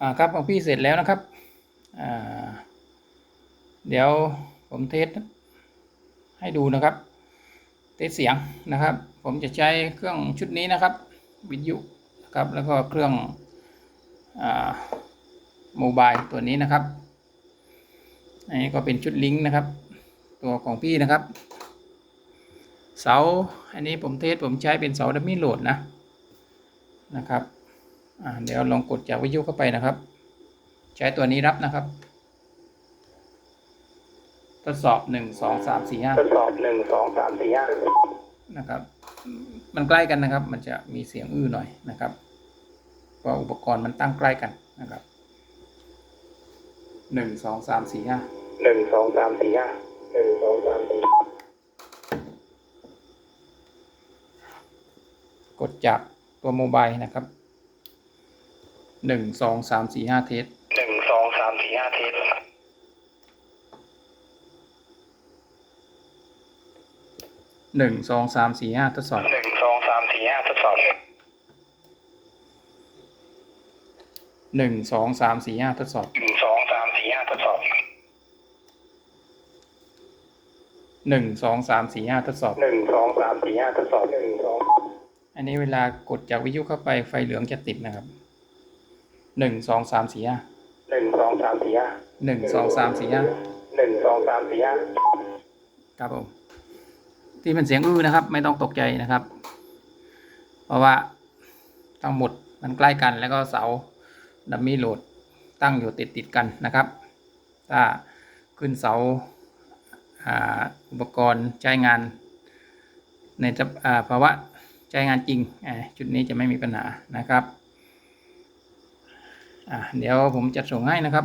อ่าครับของพี่เสร็จแล้วนะครับอ่าเดี๋ยวผมเทสให้ดูนะครับ เทสเสียงนะครับ ผมจะใช้เครื่องชุดนี้นะครับวิทยุนะครับแล้วก็เครื่องอ่าโมบายตัวนี้นะครับอันนี้ก็เป็นชุดลิงก์นะครับ ตัวของพี่นะครับ เสาอันนี้ผมเทสผมใช้เป็นเสาดัมมี่โหลดนะนะครับ เดี๋ยวลองกดจากวิทยุเข้าไปนะครับ ใช้ตัวนี้รับนะครับ ทดสอบหนึ่งสองสามสี่ห้าทดสอบหนึ่งสองสามสี่ห้านะครับ มันใกล้กันนะครับ มันจะมีเสียงอื้อหน่อยนะครับเพราะอุปกรณ์มันตั้งใกล้กันนะครับหนึ่งสองสามสี่ห้าหนึ่งสองสามสี่ห้าหนึ่งสองสามสี่กดจากตัวโมบายนะครับ หนึ่งสองสามสี่ห้าเทสหนึ่งสองสามสี่ห้าเทสหนึ่งสองสามสี่ห้าทดสอบหนึ่งสองสามสี่ห้าทดสอบหนึ่งสองสามสี่ห้าทดสอบหนึ่งสองสามสี่ห้าทดสอบหนึ่งสองสามสี่ห้าทดสอบหนึ่งสองสามสี่ห้าทดสอบหนึ่งสองอันนี้เวลากดจากวิทยุเข้าไปไฟเหลืองจะติดนะครับ หนึ่งสองสามสี่ห้าหนึ่งสองสามสี่ห้าหนึ่งสองสามสี่ห้าหนึ่งสองสามสี่ห้าครับผมที่เป็นเสียงอื้อนะครับ ไม่ต้องตกใจนะครับ เพราะว่าทั้งหมดมันใกล้กันแล้วก็เสาดัมมี่โหลดตั้งอยู่ติดติดๆกันนะครับ ถ้าขึ้นเสาอ่าอุปกรณ์ใช้งาน ในสภอ่าภาวะใช้งานจริงอ่าจุดนี้จะไม่มีปัญหานะครับ อ่าเดี๋ยวผมจะส่งให้นะครับ